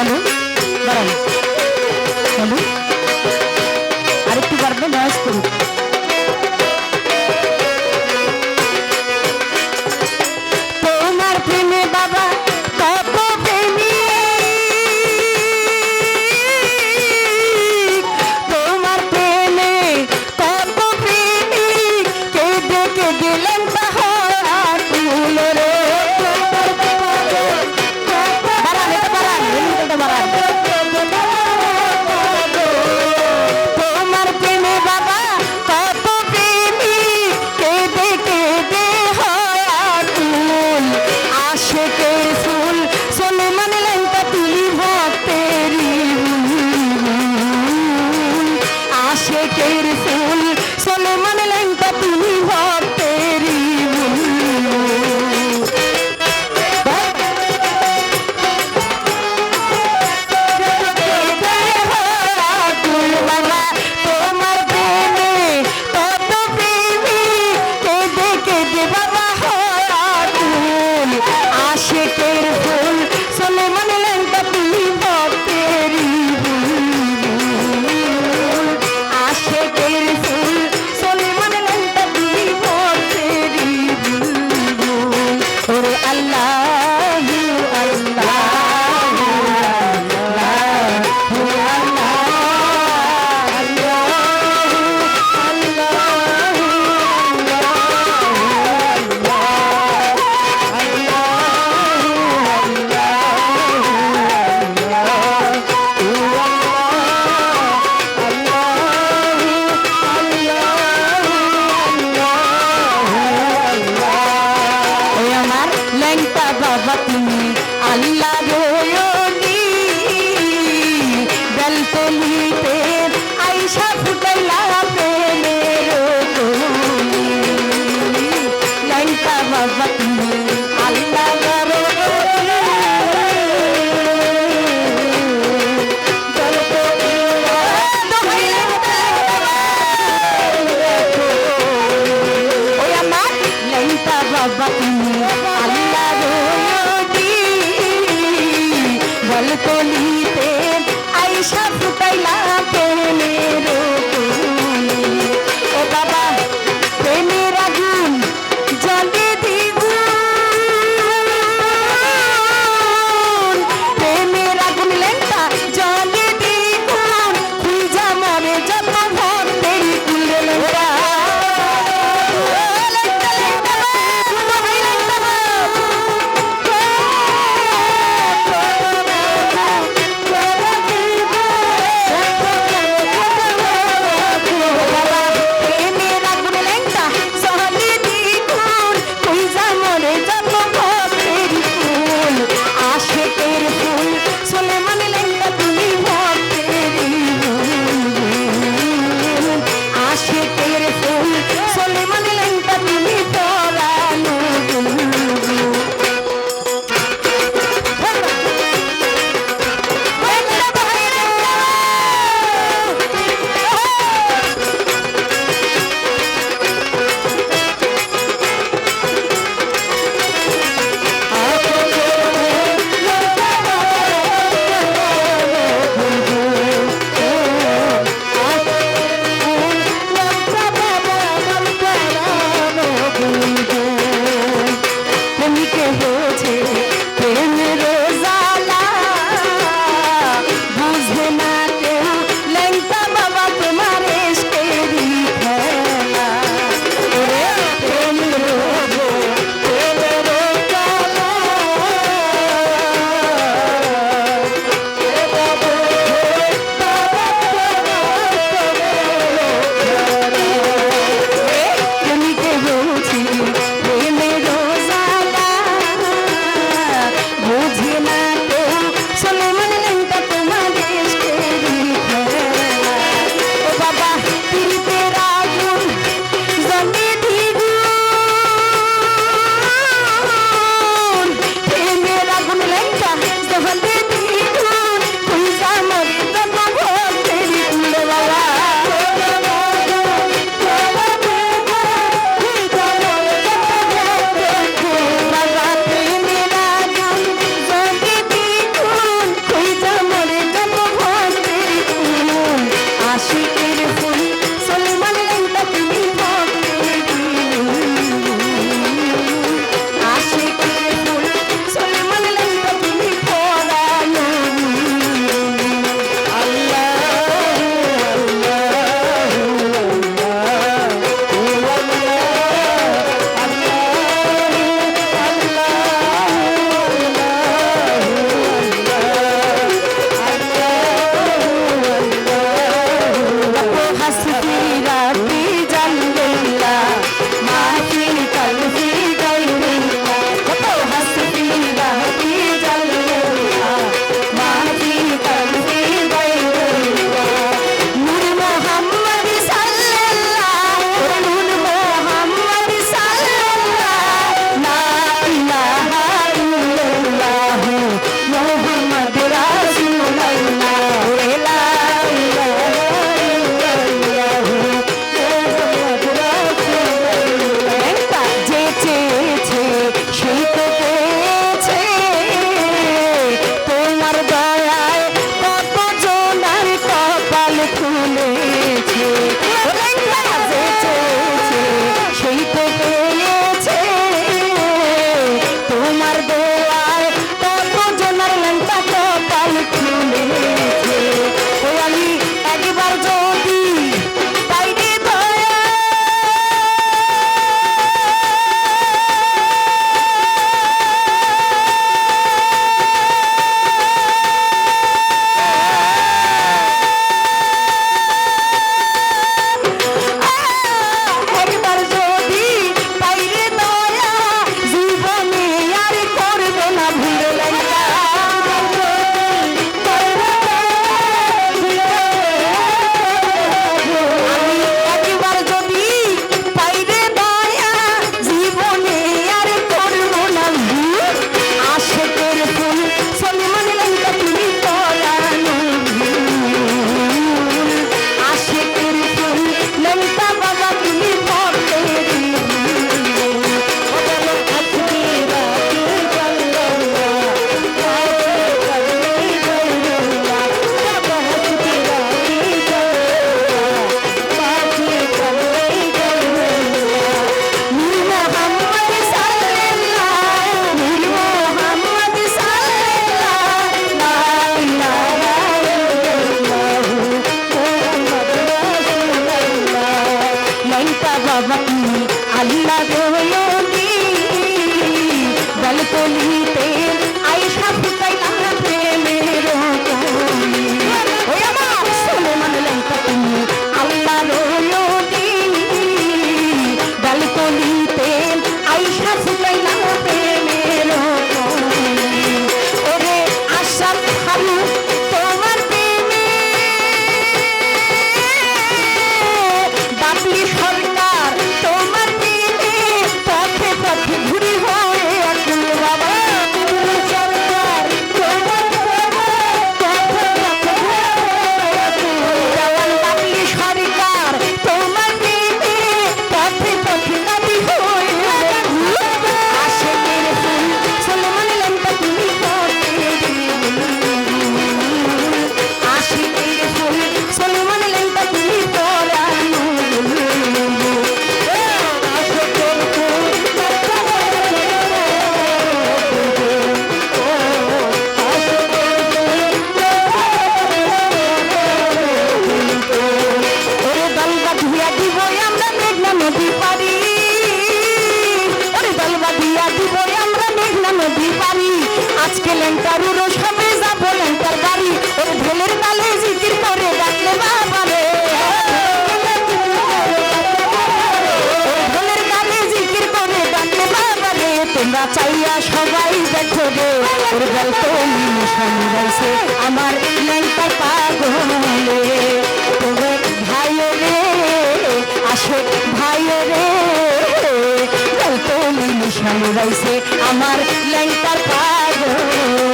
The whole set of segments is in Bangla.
হ্যালো দাঁড়ান হ্যালো আরেকটু বাড়বে নয়েস করুন Get तेरी পিতা বাবা তুমি আল্লাহ বল কলিতে আইসা ফুটাইলা চাইয়া সবাই দেখো রে, ওর গল্প সামলাইছে আমার ল্যাংটা পাগলে। তোর ভাই রে, আসে ভাই রে, গল্প সামলাইছে আমার ল্যাংটার পাগল পাগলে।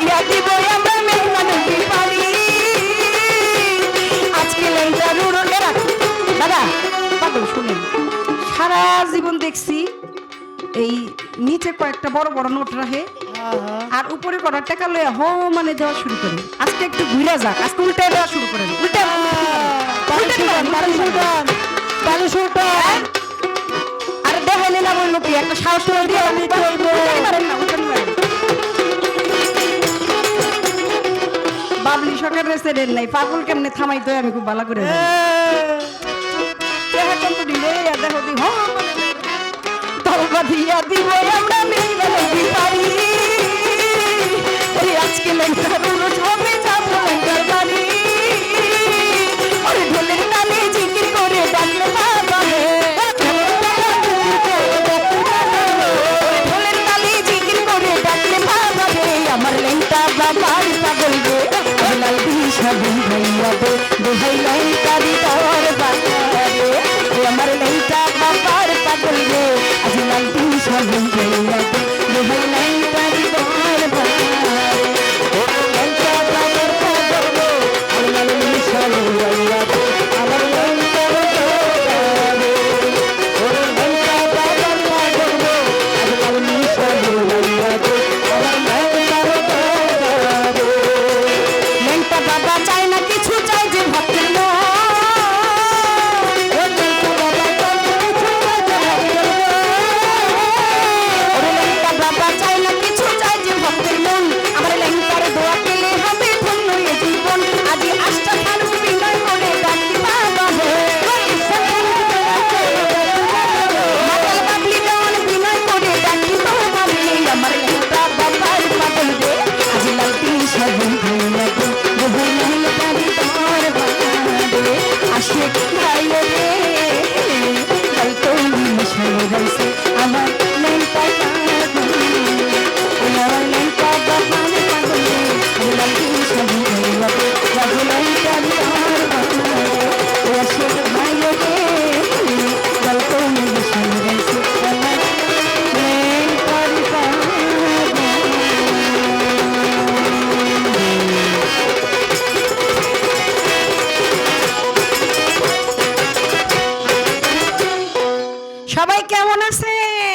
দিয়া দিব আমরা মেঘনা নদী পানি আজকে লেংটা রুড়ো এরা। দাদা পাগল শুনেন। সারা জীবন দেখছি এই নিচে কয়েকটা বড় বড় নোট রাখে। আর উপরে কটা টাকা লয়ে হ মানে দেওয়া শুরু করে। আজকে একটু ঘুরে যাক। আজকে উল্টে দেওয়া শুরু করেন উল্টে আর দেখাইলে না বলল কি? একটা সাহস করে দিয়ে আমি চলবো পারেন না উল্টাতে পারেন বাবলি সরকার রেসিডেন্ট নাই। পাগল কেমনে থামাই তো আমি খুব ভালো করে। দেখা দি হ তলবা দিয়া দিব, আমরা দোহাই লেঙ্কারি তোর বাবা রে আমার লেঙ্কা বাবার পাগল রে।